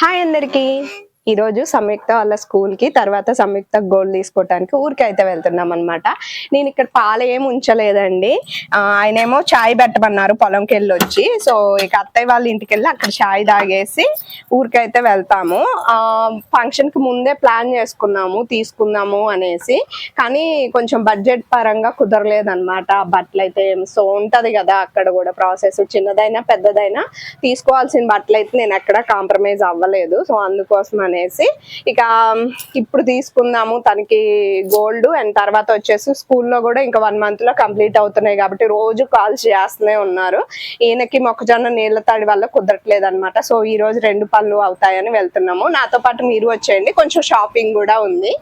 Hi అందరికి ఈరోజు సంయుక్త వాళ్ళ స్కూల్కి తర్వాత సంయుక్త గోల్డ్ తీసుకోవటానికి ఊరికి అయితే వెళ్తున్నాం అనమాట నేను ఇక్కడ పాలు ఏం ఉంచలేదండి. ఆయన ఆయనేమో చాయ్ పెట్టమన్నారు పొలంకి వెళ్ళి వచ్చి సో ఇక అత్తయ్య వాళ్ళ ఇంటికి వెళ్ళి అక్కడ చాయ్ తాగేసి ఊరికైతే వెళ్తాము. ఫంక్షన్కి ముందే ప్లాన్ చేసుకున్నాము తీసుకుందాము అనేసి. కానీ కొంచెం బడ్జెట్ పరంగా కుదరలేదన్నమాట. బట్టలు అయితే సో ఉంటది కదా అక్కడ కూడా ప్రాసెస్. చిన్నదైనా పెద్దదైనా తీసుకోవాల్సిన బట్టలు అయితే నేను ఎక్కడ కాంప్రమైజ్ అవ్వలేదు. సో అందుకోసం అనేసి ఇక ఇప్పుడు తీసుకుందాము తనకి గోల్డ్ అండ్ తర్వాత వచ్చేసి స్కూల్లో కూడా ఇంకా వన్ మంత్లో కంప్లీట్ అవుతున్నాయి కాబట్టి రోజు కాల్స్ చేస్తూనే ఉన్నారు. ఈయనకి మొక్కజొన్న నీళ్ళ తడి వల్ల కుదరట్లేదు అనమాట సో ఈ రోజు రెండు పనులు అవుతాయని వెళ్తున్నాము. నాతో పాటు మీరు వచ్చేయండి. కొంచెం షాపింగ్ కూడా ఉంది.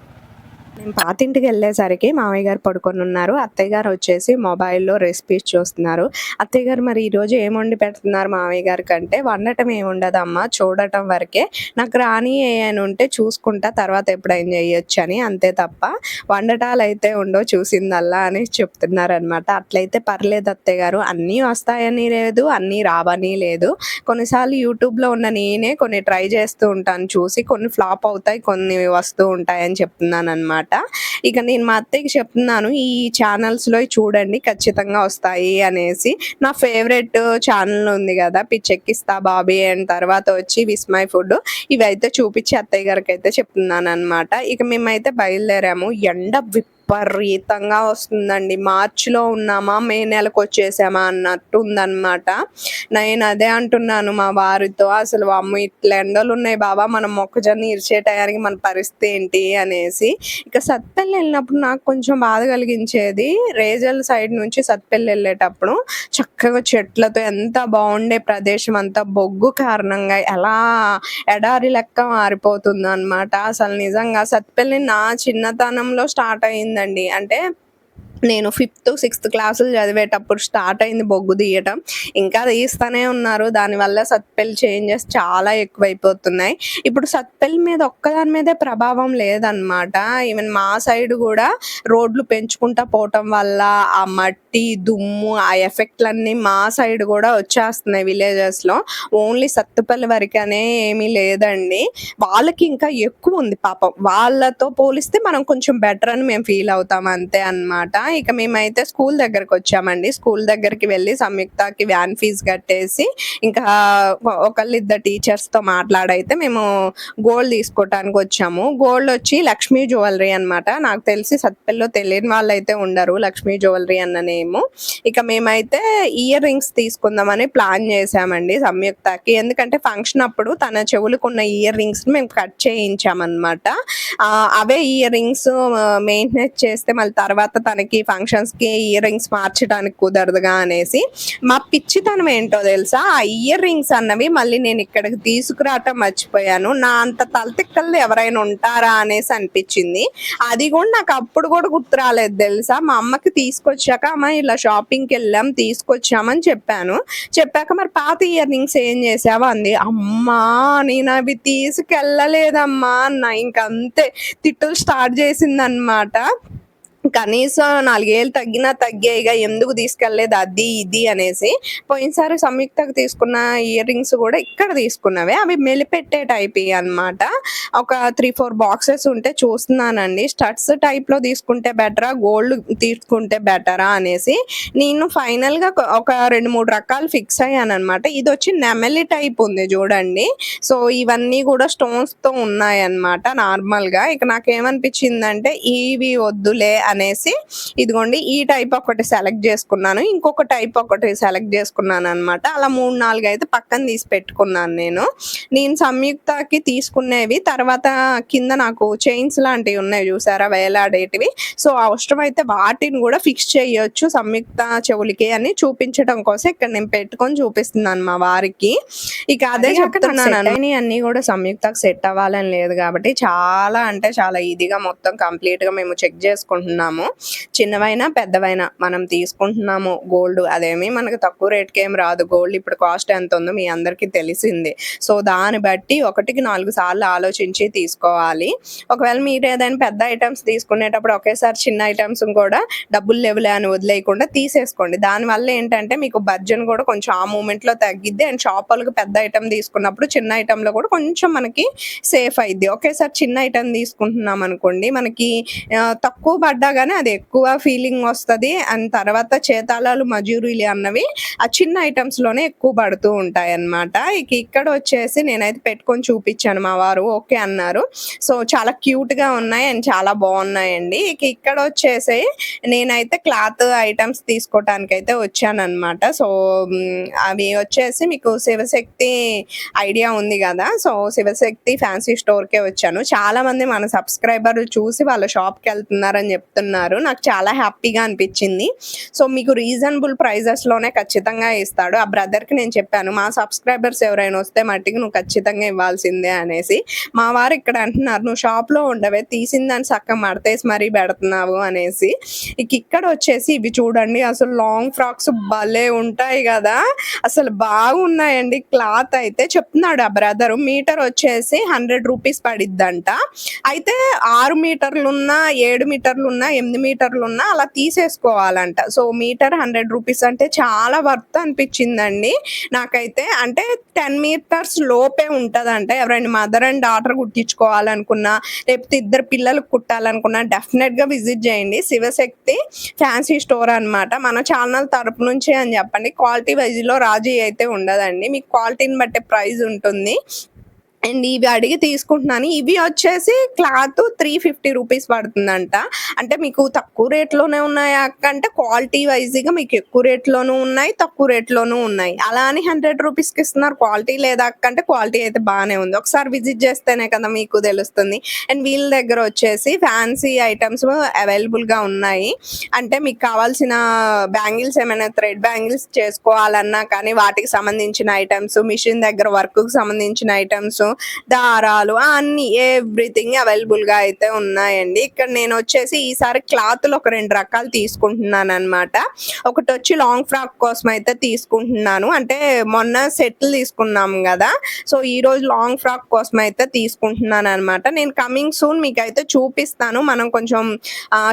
మేము పాతింటికి వెళ్ళేసరికి మామయ్య గారు పడుకొని ఉన్నారు. అత్తయ్య గారు వచ్చేసి మొబైల్లో రెసిపీస్ చూస్తున్నారు. అత్తయ్య గారు మరి ఈరోజు ఏం వండి పెడుతున్నారు మామయ్య గారి కంటే? వండటం ఏముండదమ్మా చూడటం వరకే. నాకు రాని అని ఉంటే చూసుకుంటా తర్వాత ఎప్పుడైనా చేయొచ్చు అని. అంతే తప్ప వండటాలు అయితే ఉండో చూసిందల్లా అని చెప్తున్నారు అనమాట అట్లయితే పర్లేదు అత్తయ్య గారు. అన్నీ వస్తాయని లేదు అన్నీ రావని లేదు. కొన్నిసార్లు యూట్యూబ్లో ఉన్న నేనే కొన్ని ట్రై చేస్తూ ఉంటాను. చూసి కొన్ని ఫ్లాప్ అవుతాయి కొన్ని వస్తూ ఉంటాయని చెప్తున్నాను అనమాట ఇక నేను మా అత్తయ్యకి చెప్తున్నాను ఈ ఛానల్స్లో చూడండి ఖచ్చితంగా వస్తాయి అనేసి. నా ఫేవరెట్ ఛానల్ ఉంది కదా పిచ్చెక్కిస్తా బాబీ అండ్ తర్వాత వచ్చి విస్మై ఫుడ్ ఇవైతే చూపించి అత్తయ్య గారికి అయితే చెప్తున్నాను అనమాట ఇక మేమైతే బయలుదేరాము ఎండ విపరీతంగా వస్తుందండి. మార్చిలో ఉన్నామా మే నెలకు వచ్చేసామా అన్నట్టు ఉందన్నమాట నేను అదే అంటున్నాను మా వారితో. అసలు అమ్మ ఇట్లా ఎండలు ఉన్నాయి బాబా మనం మొక్కజొన్న ఇరిచే టయానికి మన పరిస్థితి ఏంటి అనేసి. ఇక సత్పల్లి వెళ్ళినప్పుడు నాకు కొంచెం బాధ కలిగించేది. రేజల్ సైడ్ నుంచి సత్పల్లి వెళ్ళేటప్పుడు చక్కగా చెట్లతో ఎంత బాగుండే ప్రదేశం అంతా బొగ్గు కారణంగా ఎలా ఎడారి లెక్క మారిపోతుంది అనమాట అసలు నిజంగా సత్పల్లి నా చిన్నతనంలో స్టార్ట్ అయింది అయిందండి అంటే నేను ఫిఫ్త్ సిక్స్త్ క్లాసులు చదివేటప్పుడు స్టార్ట్ అయింది బొగ్గు తీయటం. ఇంకా తీస్తూనే ఉన్నారు. దానివల్ల సత్పెల్ చేంజెస్ చాలా ఎక్కువైపోతున్నాయి. ఇప్పుడు సత్పెల్ మీద ఒక్కదాని మీదే ప్రభావం లేదనమాట ఈవెన్ మా సైడ్ కూడా రోడ్లు పెంచుకుంటా పోవటం వల్ల ఆ మట్టి దుమ్ము ఆ ఎఫెక్ట్లన్నీ మా సైడ్ కూడా వచ్చేస్తున్నాయి విలేజెస్లో ఓన్లీ సత్తుపల్లి వరకనే ఏమీ లేదండి. వాళ్ళకి ఇంకా ఎక్కువ ఉంది పాపం. వాళ్ళతో పోలిస్తే మనం కొంచెం బెటర్ అని మేము ఫీల్ అవుతాం అంతే అన్నమాట. ఇక మేమైతే స్కూల్ దగ్గరకు వచ్చామండి. స్కూల్ దగ్గరికి వెళ్ళి సంయుక్తకి వ్యాన్ ఫీజు కట్టేసి ఇంకా ఒకళ్ళు ఇద్దరు టీచర్స్తో మాట్లాడైతే మేము గోల్డ్ తీసుకోవటానికి వచ్చాము. గోల్డ్ వచ్చి లక్ష్మీ జ్యువెలరీ అన్నమాట. నాకు తెలిసి సత్పల్లో తెలియని వాళ్ళు అయితే ఉండరు లక్ష్మీ జ్యువెలరీ అన్న నేము. ఇక మేమైతే ఇయర్ రింగ్స్ తీసుకుందామని ప్లాన్ చేసామండి సంయుక్తకి. ఎందుకంటే ఫంక్షన్ అప్పుడు తన చెవులకు ఉన్న ఇయర్ రింగ్స్ మేము కట్ చేయించామన్నమాట. అవే ఇయర్ రింగ్స్ మెయింటెనెన్స్ చేస్తే మళ్ళీ తర్వాత తనకి ఫంక్షన్స్కి ఇయర్ రింగ్స్ మార్చడానికి కుదరదుగా అనేసి మా పిచ్చితనం ఏంటో తెలుసా? ఆ ఇయర్ రింగ్స్ అన్నవి మళ్ళీ నేను ఇక్కడికి తీసుకురావటం మర్చిపోయాను. నా అంత తలతిక్కలు ఎవరైనా ఉంటారా అనేసి అనిపించింది. అది కూడా నాకు అప్పుడు కూడా గుర్తు రాలేదు తెలుసా? మా అమ్మకి తీసుకొచ్చాక అమ్మ ఇలా షాపింగ్కి వెళ్ళాం తీసుకొచ్చామని చెప్పాను. చెప్పాక మరి పాత ఇయర్ రింగ్స్ ఏం చేసావా? అంది. అమ్మా నేను అవి తీసుకెళ్ళలేదమ్మా అన్న. ఇంకంతే తిట్టులు స్టార్ట్ చేసిందనమాట కనీసం నాలుగేళ్ళు తగ్గినా తగ్గాయిగా ఎందుకు తీసుకెళ్ళేదు అది ఇది అనేసి పోయినసారి సంయుక్తకు తీసుకున్న ఇయర్ రింగ్స్ కూడా ఇక్కడ తీసుకున్నవే. అవి మెలిపెట్టే టైప్ అన్నమాట. ఒక త్రీ ఫోర్ బాక్సెస్ ఉంటే చూస్తున్నానండి. స్టడ్స్ టైప్లో తీసుకుంటే బెటరా గోల్డ్ తీసుకుంటే బెటరా అనేసి నేను ఫైనల్గా ఒక రెండు మూడు రకాలు ఫిక్స్ అయ్యాను అనమాట ఇది వచ్చి నెమలి టైప్ ఉంది చూడండి. సో ఇవన్నీ కూడా స్టోన్స్తో ఉన్నాయి అన్నమాట నార్మల్గా. ఇక నాకేమనిపించిందంటే ఇవి వద్దులే అనేసి ఇదిగోండి ఈ టైప్ ఒకటి సెలెక్ట్ చేసుకున్నాను. ఇంకొక టైప్ ఒకటి సెలెక్ట్ చేసుకున్నాను అనమాట అలా మూడు నాలుగు అయితే పక్కన తీసి పెట్టుకున్నాను నేను. నేను సంయుక్తకి తీసుకునేవి తర్వాత కింద నాకు చైన్స్ లాంటివి ఉన్నాయి చూసారా వేలాడేటివి. సో అవసరమైతే వాటిని కూడా ఫిక్స్ చేయొచ్చు సంయుక్త చెవులకి అని చూపించడం కోసం ఇక్కడ నేను పెట్టుకొని చూపిస్తున్నాను మా వారికి. ఇక అదే చెప్తున్నాను అన్ని కూడా సంయుక్తకు సెట్ అవ్వాలని లేదు కాబట్టి చాలా అంటే చాలా ఈజీగా మొత్తం కంప్లీట్గా మేము చెక్ చేసుకుంటున్నాము తీసుకుంటున్నాము. చిన్నవైనా పెద్దవైనా మనం తీసుకుంటున్నాము గోల్డ్. అదేమి మనకు తక్కువ రేట్కి ఏం రాదు. గోల్డ్ ఇప్పుడు కాస్ట్ ఎంత ఉందో మీ అందరికీ తెలిసింది. సో దాన్ని బట్టి ఒకటికి నాలుగు సార్లు ఆలోచించి తీసుకోవాలి. ఒకవేళ మీరు ఏదైనా పెద్ద ఐటమ్స్ తీసుకునేటప్పుడు ఒకేసారి చిన్న ఐటమ్స్ కూడా డబ్బులు లేవులే అని వదిలేయకుండా తీసేసుకోండి. దానివల్ల ఏంటంటే మీకు బడ్జెట్ కూడా కొంచెం ఆ మూమెంట్లో తగ్గిద్ది. అండ్ షాప్ వాళ్ళకి పెద్ద ఐటమ్ తీసుకున్నప్పుడు చిన్న ఐటమ్లో కూడా కొంచెం మనకి సేఫ్ అయింది ఒకేసారి చిన్న ఐటమ్ తీసుకుంటున్నాం అనుకోండి మనకి తక్కువ పడ్డా కానీ అది ఎక్కువ ఫీలింగ్ వస్తుంది. అండ్ తర్వాత చేతాళాలు మజూరీలు అన్నవి ఆ చిన్న ఐటమ్స్లోనే ఎక్కువ పడుతూ ఉంటాయి అన్నమాట ఇక ఇక్కడ వచ్చేసి నేనైతే పెట్టుకొని చూపించాను మా వారు. ఓకే అన్నారు. సో చాలా క్యూట్గా ఉన్నాయి అండ్ చాలా బాగున్నాయండి. ఇక ఇక్కడ వచ్చేసి నేనైతే క్లాత్ ఐటమ్స్ తీసుకోవటానికి అయితే వచ్చాను అనమాట సో అవి వచ్చేసి మీకు శివశక్తి ఐడియా ఉంది కదా. సో శివశక్తి ఫ్యాన్సీ స్టోర్కే వచ్చాను. చాలా మంది మన సబ్స్క్రైబర్లు చూసి వాళ్ళ షాప్కి చెప్తారు చెప్తున్నారు నాకు చాలా హ్యాపీగా అనిపించింది. సో మీకు రీజనబుల్ ప్రైజెస్లోనే ఖచ్చితంగా ఇస్తాడు. ఆ బ్రదర్కి నేను చెప్పాను మా సబ్స్క్రైబర్స్ ఎవరైనా వస్తే మట్టికి నువ్వు ఖచ్చితంగా ఇవ్వాల్సిందే అనేసి. మా వారు ఇక్కడ అంటున్నారు నువ్వు షాప్లో ఉండవే తీసిందని సక్క మడతేసి మరీ పెడుతున్నావు అనేసి. ఇక ఇక్కడ వచ్చేసి ఇవి చూడండి అసలు లాంగ్ ఫ్రాక్స్ భలే ఉంటాయి కదా. అసలు బాగున్నాయండి. క్లాత్ అయితే చెప్తున్నాడు ఆ బ్రదర్ మీటర్ వచ్చేసి హండ్రెడ్ రూపీస్ పడిద్దంట. అయితే ఆరు మీటర్లున్నా ఏడు మీటర్లు ఉన్నా ఎనిమిది మీటర్లు ఉన్నా అలా తీసేసుకోవాలంట. సో మీటర్ హండ్రెడ్ రూపీస్ అంటే చాలా వర్త్ అనిపించిందండి. నాకైతే అంటే టెన్ మీటర్స్ లోపే ఉంటుందంట. ఎవరైనా మదర్ అండ్ డాటర్ కుట్టించుకోవాలనుకున్నా లేకపోతే ఇద్దరు పిల్లలు కుట్టాలనుకున్నా డెఫినెట్గా విజిట్ చేయండి. శివశక్తి ఫ్యాన్సీ స్టోర్ అన్నమాట. మన ఛానల్ తరపు నుంచి అని చెప్పండి. క్వాలిటీ వైజ్లో రాజీ అయితే ఉండదండి. మీకు క్వాలిటీని బట్టే ప్రైస్ ఉంటుంది. అండ్ ఇవి అడిగి తీసుకుంటున్నాను. ఇవి వచ్చేసి క్లాత్ త్రీ ఫిఫ్టీ రూపీస్ పడుతుందంట. అంటే మీకు తక్కువ రేట్లోనే ఉన్నాయి అంటే క్వాలిటీ వైజ్గా మీకు ఎక్కువ రేట్లోనూ ఉన్నాయి తక్కువ రేట్లోనూ ఉన్నాయి. అలా అని హండ్రెడ్ రూపీస్కి ఇస్తున్నారు. క్వాలిటీ లేదా అంటే క్వాలిటీ అయితే బాగానే ఉంది. ఒకసారి విజిట్ చేస్తేనే కదా మీకు తెలుస్తుంది. అండ్ వీళ్ళ దగ్గర వచ్చేసి ఫ్యాన్సీ ఐటమ్స్ అవైలబుల్గా ఉన్నాయి. అంటే మీకు కావాల్సిన బ్యాంగిల్స్ ఏమైనా థ్రెడ్ బ్యాంగిల్స్ చేసుకోవాలన్నా కానీ వాటికి సంబంధించిన ఐటమ్స్ మిషన్ దగ్గర వర్క్కి సంబంధించిన ఐటమ్స్ దారాలు అన్ని ఎవ్రీథింగ్ అవైలబుల్గా అయితే ఉన్నాయండి. ఇక్కడ నేను వచ్చేసి ఈసారి క్లాత్లు ఒక రెండు రకాలు తీసుకుంటున్నాను అనమాట ఒకటి వచ్చి లాంగ్ ఫ్రాక్ కోసం అయితే తీసుకుంటున్నాను. అంటే మొన్న సెట్లు తీసుకున్నాం కదా. సో ఈ రోజు లాంగ్ ఫ్రాక్ కోసం అయితే తీసుకుంటున్నాను అనమాట నేను కమింగ్ సూన్ మీకు అయితే చూపిస్తాను. మనం కొంచెం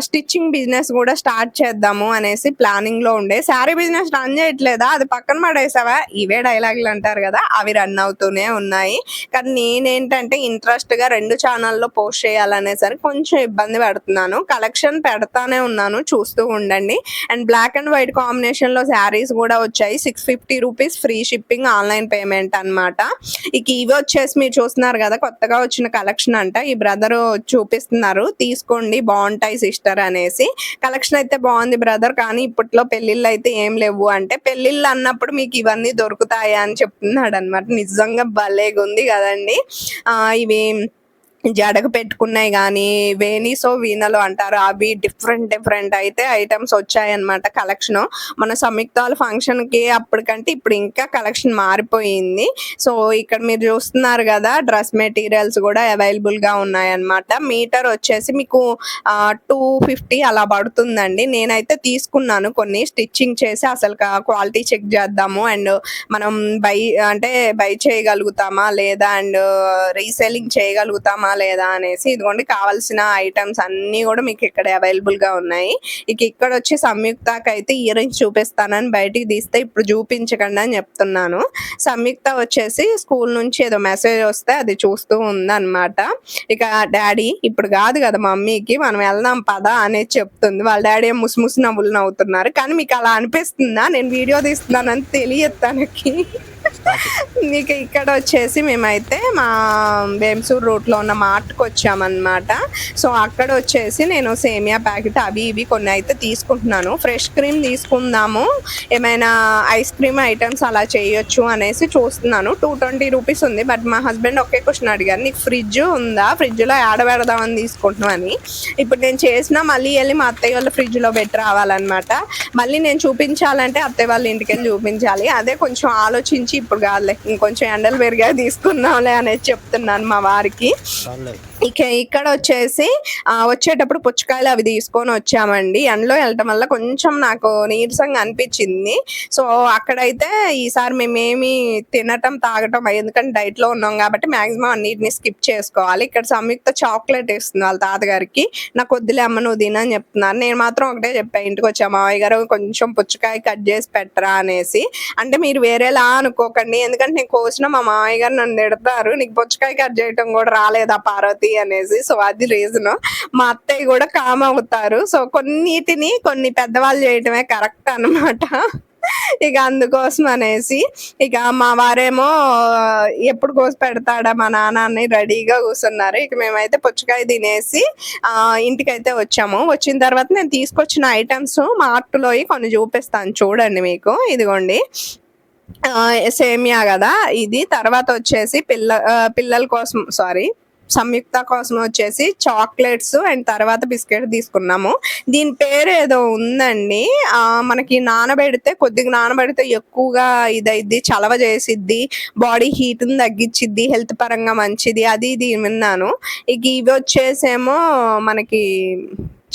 స్టిచ్చింగ్ బిజినెస్ కూడా స్టార్ట్ చేద్దాము అనేసి ప్లానింగ్లో ఉండే. శారీ బిజినెస్ రన్ చేయట్లేదా? అది పక్కన పడేసావా? ఇవే డైలాగులు అంటారు కదా. అవి రన్ అవుతూనే ఉన్నాయి. కానీ నేనేంటంటే ఇంట్రెస్ట్గా రెండు ఛానల్లో పోస్ట్ చేయాలనేసరికి కొంచెం ఇబ్బంది పడుతున్నాను. కలెక్షన్ పెడతానే ఉన్నాను చూస్తూ ఉండండి. అండ్ బ్లాక్ అండ్ వైట్ కాంబినేషన్లో శారీస్ కూడా వచ్చాయి. Six fifty rupees free shipping online payment అన్నమాట. ఇక ఇవి వచ్చేసి మీరు చూస్తున్నారు కదా కొత్తగా వచ్చిన కలెక్షన్ అంట. ఈ బ్రదర్ చూపిస్తున్నారు. తీసుకోండి బాగుంటాయి సిస్టర్ అనేసి. కలెక్షన్ అయితే బాగుంది బ్రదర్ కానీ ఇప్పట్లో పెళ్ళిళ్ళు అయితే ఏం లేవు అంటే పెళ్ళిళ్ళు అన్నప్పుడు మీకు ఇవన్నీ దొరుకుతాయా అని చెప్తున్నాడు అనమాట నిజంగా భలేగా ఉంది కదండి ఇవి జడకు పెట్టుకున్నాయి కానీ వేణీసో వీణలో అంటారు. అవి డిఫరెంట్ డిఫరెంట్ అయితే ఐటమ్స్ వచ్చాయన్నమాట కలెక్షన్ మన సంయుక్తాల ఫంక్షన్కి అప్పటికంటే ఇప్పుడు ఇంకా కలెక్షన్ మారిపోయింది. సో ఇక్కడ మీరు చూస్తున్నారు కదా డ్రెస్ మెటీరియల్స్ కూడా అవైలబుల్గా ఉన్నాయన్నమాట. మీటర్ వచ్చేసి మీకు టూ ఫిఫ్టీ అలా పడుతుందండి. నేనైతే తీసుకున్నాను కొన్ని. స్టిచ్చింగ్ చేసి అసలు క్వాలిటీ చెక్ చేద్దాము. అండ్ మనం బై అంటే బై చేయగలుగుతామా లేదా? అండ్ రీసెల్లింగ్ చేయగలుగుతామా? లేదా అనేసి ఇదిగోండి కావాల్సిన ఐటమ్స్ అన్నీ కూడా మీకు ఇక్కడ అవైలబుల్గా ఉన్నాయి. ఇక ఇక్కడ వచ్చి సంయుక్తకి అయితే ఇయర్ రింగ్స్ చూపిస్తానని బయటికి తీస్తే ఇప్పుడు చూపించకండి అని చెప్తున్నాను. సంయుక్త వచ్చేసి స్కూల్ నుంచి ఏదో మెసేజ్ వస్తే అది చూస్తూ ఉందన్నమాట. ఇక డాడీ ఇప్పుడు కాదు కదా మమ్మీకి మనం వెళ్దాం పదా అనేది చెప్తుంది. వాళ్ళ డాడీ ఏం నవ్వులు నవ్వుతున్నారు. కానీ మీకు అలా అనిపిస్తుందా? నేను వీడియో తీస్తున్నానని తెలియదు తనకి. మీకు ఇక్కడ వచ్చేసి మేమైతే మా వేమ్సూర్ రూట్లో ఉన్న మార్ట్కి వచ్చామన్నమాట. సో అక్కడ వచ్చేసి నేను సేమియా ప్యాకెట్ అవి ఇవి కొన్ని అయితే తీసుకుంటున్నాను. ఫ్రెష్ క్రీమ్ తీసుకుందాము. ఏమైనా ఐస్ క్రీమ్ ఐటమ్స్ అలా చేయొచ్చు అనేసి చూస్తున్నాను. టూ ట్వంటీ రూపీస్ ఉంది. బట్ మా హస్బెండ్ ఒకే క్వశ్చన్ అడిగారు. నీకు ఫ్రిడ్జ్ ఉందా? ఫ్రిడ్జ్లో యాడ పెడదామని తీసుకుంటున్నాను అని. ఇప్పుడు నేను చేసిన మళ్ళీ వెళ్ళి మా అత్తయ్య వాళ్ళ ఫ్రిడ్జ్లో పెట్టి రావాలన్నమాట. మళ్ళీ నేను చూపించాలంటే అత్తయ్య వాళ్ళ ఇంటికి వెళ్ళి చూపించాలి. అదే కొంచెం ఆలోచించి ఇప్పుడు కాదులే ఇంకొంచెం ఎండలు పెరిగా తీసుకుందాంలే అనేది చెప్తున్నాను మా వారికి. ఇక్కడ వచ్చేసి వచ్చేటప్పుడు పుచ్చకాయలు అవి తీసుకొని వచ్చామండి. ఎండలో వెళ్ళటం వల్ల కొంచెం నాకు నీరసంగా అనిపించింది. సో అక్కడైతే ఈసారి మేమేమి తినటం తాగటం ఎందుకంటే డైట్లో ఉన్నాం కాబట్టి మాక్సిమం అన్నిటిని స్కిప్ చేసుకోవాలి. ఇక్కడ సంయుక్త చాక్లెట్ ఇస్తుంది వాళ్ళ తాతగారికి. నాకు వద్దులే అమ్మ నువ్వు తినని చెప్తున్నారు. నేను మాత్రం ఒకటే చెప్పాను ఇంటికి వచ్చా మావయ్య గారు కొంచెం పుచ్చకాయ కట్ చేసి పెట్టరా అనేసి. అంటే మీరు వేరేలా అనుకోకండి. ఎందుకంటే నేను కోసిన మా మావయ్య గారు నన్ను తిడతారు. నీకు పుచ్చకాయ కట్ చేయటం కూడా రాలేదా పార్వతి? అనేసి సో అది రీజన్ మా అత్తయ్య కూడా కామ్ అవుతారు. సో కొన్నిటిని కొన్ని పెద్దవాళ్ళు చేయటమే కరెక్ట్ అన్నమాట. ఇక అందుకోసం అనేసి ఇక మా వారేమో ఎప్పుడు కోసి పెడతాడా మా నాన్న అని రెడీగా కూర్చున్నారు. ఇక మేమైతే పుచ్చకాయ తినేసి ఇంటికి ఇంటికైతే వచ్చాము. వచ్చిన తర్వాత నేను తీసుకొచ్చిన ఐటమ్స్ మార్ట్లో కొన్ని చూపిస్తాను. చూడండి మీకు. ఇదిగోండి. సేమియా కదా. ఇది తర్వాత వచ్చేసి పిల్ల పిల్లల కోసం సారీ సంయుక్త కోసం వచ్చేసి చాక్లెట్స్ అండ్ తర్వాత బిస్కెట్ తీసుకున్నాము. దీని పేరు ఏదో ఉందండి. మనకి నానబెడితే కొద్దిగా నానబెడితే ఎక్కువగా ఇదైద్ది చలవ చేసిద్ది బాడీ హీట్ తగ్గించిద్ది హెల్త్ పరంగా మంచిది అది ఇది విన్నాను. ఇక ఇవి వచ్చేసేమో మనకి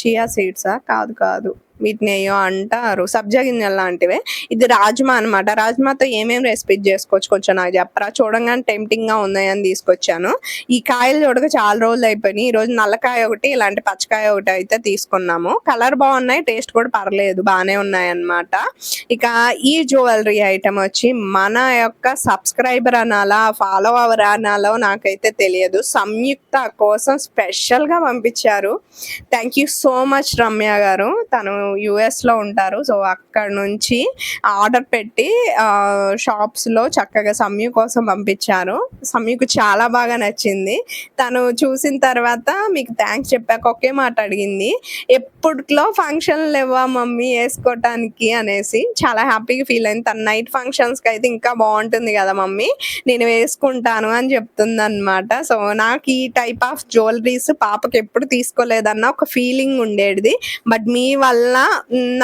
చియా సీడ్సా? కాదు కాదు. వీటిని ఏయో అంటారు. సబ్జా గింజలు లాంటివే. ఇది రాజ్మా అన్నమాట. రాజ్మాతో ఏమేమి రెసిపీ చేసుకోవచ్చు కొంచెం నాకు చెప్పరా? చూడంగానే టెంప్టింగ్గా ఉన్నాయని తీసుకొచ్చాను. ఈ కాయలు చూడక చాలా రోజులు అయిపోయినాయి. ఈ రోజు నల్లకాయ ఒకటి ఇలాంటి పచ్చకాయ ఒకటి అయితే తీసుకున్నాము. కలర్ బాగున్నాయి టేస్ట్ కూడా పర్లేదు. బాగానే ఉన్నాయన్నమాట. ఇక ఈ జ్యువెలరీ ఐటమ్ వచ్చి మన యొక్క సబ్స్క్రైబర్ అనాలా ఫాలో అవర్ అనాలో నాకైతే తెలియదు. సంయుక్త కోసం స్పెషల్గా పంపించారు. Thank you so much Ramya garu. తను యుఎస్లో ఉంటారు. సో అక్కడ నుంచి ఆర్డర్ పెట్టి షాప్స్లో చక్కగా సమ్యు కోసం పంపించారు. సమ్యుకు చాలా బాగా నచ్చింది. తను చూసిన తర్వాత మీకు థ్యాంక్స్ చెప్పాక ఒకే మాట అడిగింది. ఎప్పటిలో ఫంక్షన్లు లేవా మమ్మీ వేసుకోవటానికి అనేసి చాలా హ్యాపీగా ఫీల్ అయింది. తన నైట్ ఫంక్షన్స్కి అయితే ఇంకా బాగుంటుంది కదా మమ్మీ నేను వేసుకుంటాను అని చెప్తుంది అనమాట సో నాకు ఈ టైప్ ఆఫ్ జ్యువెలరీస్ పాపకి ఎప్పుడు తీసుకోలేదన్న ఒక ఫీలింగ్ ఉండేది. బట్ మీ వల్ల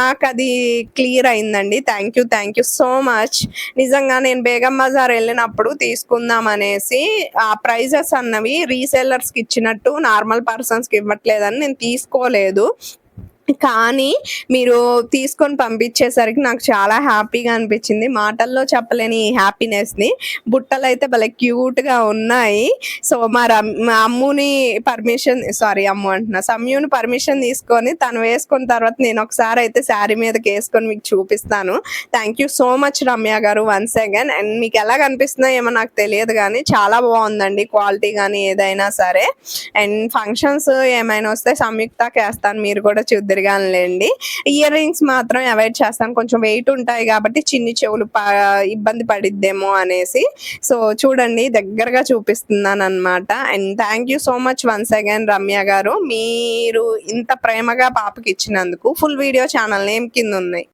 నాకు అది క్లియర్ అయిందండి. Thank you thank you so much నిజంగా నేను బేగం బజార్ వెళ్ళినప్పుడు తీసుకుందాం అనేసి ఆ ప్రైజెస్ అన్నవి రీసెల్లర్స్కి ఇచ్చినట్టు నార్మల్ పర్సన్స్కి ఇవ్వట్లేదని నేను తీసుకోలేదు. కానీ మీరు తీసుకొని పంపించేసరికి నాకు చాలా హ్యాపీగా అనిపించింది. మాటల్లో చెప్పలేని హ్యాపీనెస్ని. బుట్టలు అయితే భలే క్యూట్గా ఉన్నాయి. సో మా రమ్- మా అమ్ముని పర్మిషన్ సారీ అమ్ము అంటున్నా సమ్యూని పర్మిషన్ తీసుకొని తను వేసుకున్న తర్వాత నేను ఒకసారి అయితే శారీ మీదకి వేసుకొని మీకు చూపిస్తాను. Thank you so much Ramya garu once again. And మీకు ఎలా కనిపిస్తుందో ఏమో నాకు తెలియదు కానీ చాలా బాగుందండి క్వాలిటీ కానీ ఏదైనా సరే. అండ్ ఫంక్షన్స్ ఏమైనా వస్తే సంయుక్తకి వేస్తాను మీరు కూడా చూద్దాం తిరగానులేండి. ఇయర్ రింగ్స్ మాత్రం అవాయిడ్ చేస్తాను కొంచెం వెయిట్ ఉంటాయి కాబట్టి చిన్ని చెవులు ఇబ్బంది పడిద్దేమో అనేసి. సో చూడండి దగ్గరగా చూపిస్తున్నాను అనమాట and thank you so much once again Ramya garu. మీరు ఇంత ప్రేమగా పాపకి ఇచ్చినందుకు ఫుల్ వీడియో ఛానల్ నేమ్ కింద ఉన్నాయి